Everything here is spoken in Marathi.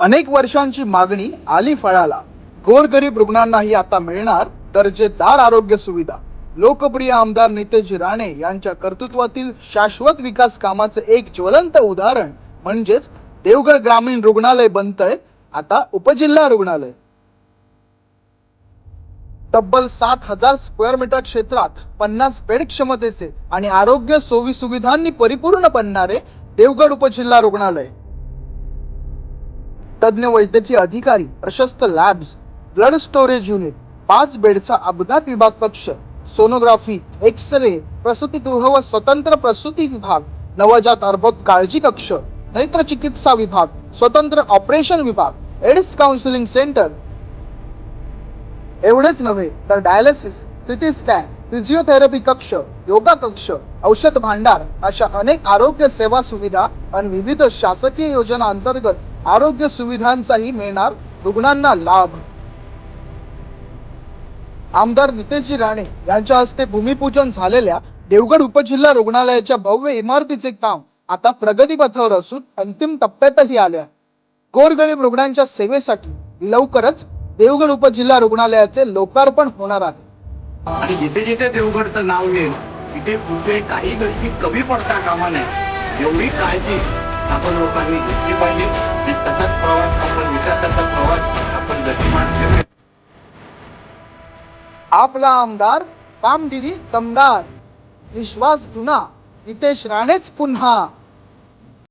अनेक वर्षांची मागणी आली फळाला. गोरगरीब रुग्णांनाही आता मिळणार दर्जेदार आरोग्य सुविधा. लोकप्रिय आमदार नितेश राणे यांच्या कर्तृत्वातील शाश्वत विकास कामाचे एक ज्वलंत उदाहरण म्हणजेच देवगड ग्रामीण रुग्णालय बनतंय आता उपजिल्हा रुग्णालय. तब्बल सात हजार स्क्वेअर मीटर क्षेत्रात पन्नास बेड क्षमतेचे आणि आरोग्य सोयी सुविधांनी परिपूर्ण बनणारे देवगड उपजिल्हा रुग्णालय. तज्ञ वैद्यकीय अधिकारी प्रशस्त लॅब्स ब्लड स्टोरेज युनिट पाच बेडचा अपघात विभाग कक्ष सोनोग्राफी एक्स रे प्रसूतीगृह व स्वतंत्र प्रसूती विभाग नवजात अर्भक काळजी कक्ष नेत्र चिकित्सा विभाग स्वतंत्र ऑपरेशन विभाग एड्स काउन्सिलिंग सेंटर एवढेच नव्हे तर डायलिसिस सिटी स्कॅन फिजिओथेरपी कक्ष योगा कक्ष औषध भांडार अशा अनेक आरोग्य सेवा सुविधा आणि विविध शासकीय योजना अंतर्गत आरोग्य सुविधांचाही मिळणार रुग्णांना लाभ. आमदार नितेशजी राणे यांच्या हस्ते भूमिपूजन झालेल्या देवगड उपजिल्हा रुग्णालयाच्या भव्य इमारतीचे काम आता प्रगतीपथावर असून अंतिम टप्प्यातही आले आहे. गोरगरीब रुग्णांच्या सेवेसाठी लवकरच देवगड उपजिल्हा रुग्णालयाचे लोकार्पण होणार आहे. आणि जिथे जिथे देवगडचं नाव येईल तिथे कुठे काही गोष्टी कमी पडता कामा नये. एवढी काळजी आपण लोकांनी घेतली पाहिजे. आपला आमदार कामगिरी दमदार विश्वास जुना. नितेश राणेच पुन्हा.